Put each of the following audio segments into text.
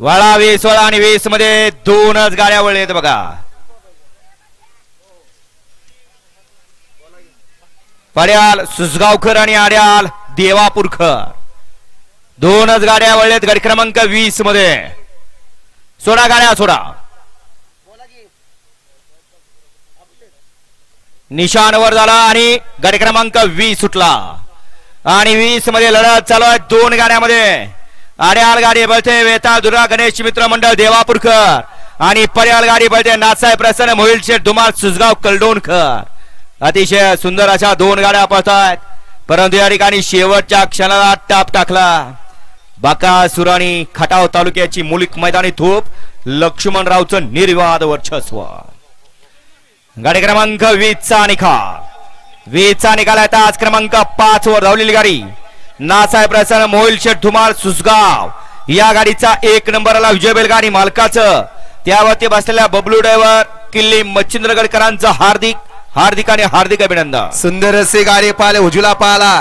वळा वीस वळा आणि वीसमध्ये दोनच गाड्या वळलेत बघा. पड्याल सुसगावकर आणि आड्याल देवापूरकर. दोनच गाड्या वळलेत गाडी क्रमांक वीसमध्ये सोडा गाड्या सोडा. निशाणवर झाला आणि गाडी क्रमांक वीस सुटला. आणि वीसमध्ये लढत चालू आहे दोन गाड्यामध्ये. आड्याल गाडी बळते वेता दुर्गा गणेश मित्र मंडळ देवापूरकर. आणि पर्याल गाडी बळते नाथसाहेब प्रसन्न मोहिल शेठ धुमाळ सुसगाव कलडोणकर. अतिशय सुंदर अशा दोन गाड्या पळतात परंतु या ठिकाणी शेवटच्या क्षणाला टाप टाकला. बाका सुराणी खटाव तालुक्याची मुलिक मैदानी थोप लक्ष्मणरावचं निर्वाद वर्चस्व. गाडी क्रमांक वीसचा निकाल. वीसचा निकाल आहे. आज क्रमांक पाच वर धावलेली गाडी. नासाहेब प्रसन्न मोहिल शेठ धुमाळ सुसगाव या गाडीचा एक नंबर आला विजय बेलगाडी मालकाचं. त्यावरती बसलेल्या बबलू ड्रायव्हर किल्ली मच्छिंद्रगडकरांचं हार्दिक हार्दिक आणि हार्दिक अभिनंदन. सुंदर असे गाडी पाले उजुला पाला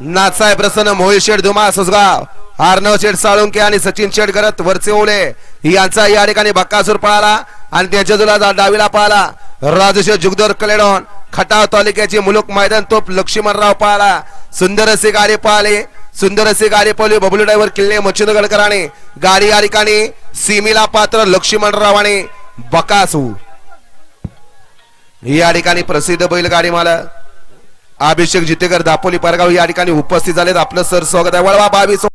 नाथसाहेब प्रसन्न मोहित शेठ धुमा सुसगाव आर्णव शेठ साळुंके आणि सचिन शेठ गरत वरचे ओले. यांचा या ठिकाणी बक्कासूर पळाला आणि त्याच्या जुला डावीला पळाला राजशेठ जुगदर कलेडॉन खटाव तालुक्याचे मुलुक मैदान तोप लक्ष्मणराव पळाला सुंदर असे गाडी पळाले सुंदर असे गाडी पळले बबलू ड्रायव्हर किल्ले मच्छिंद्रगडकरांनी गाडी या ठिकाणी सीमीला पात्र लक्ष्मणरावाने बकासू। या ठिकाणी प्रसिद्ध बैलगाडी मला अभिषेक जितेकर दापोली परगाव या ठिकाणी उपस्थित झालेत. आपलं सर स्वागत आहे. वळवा बावीस.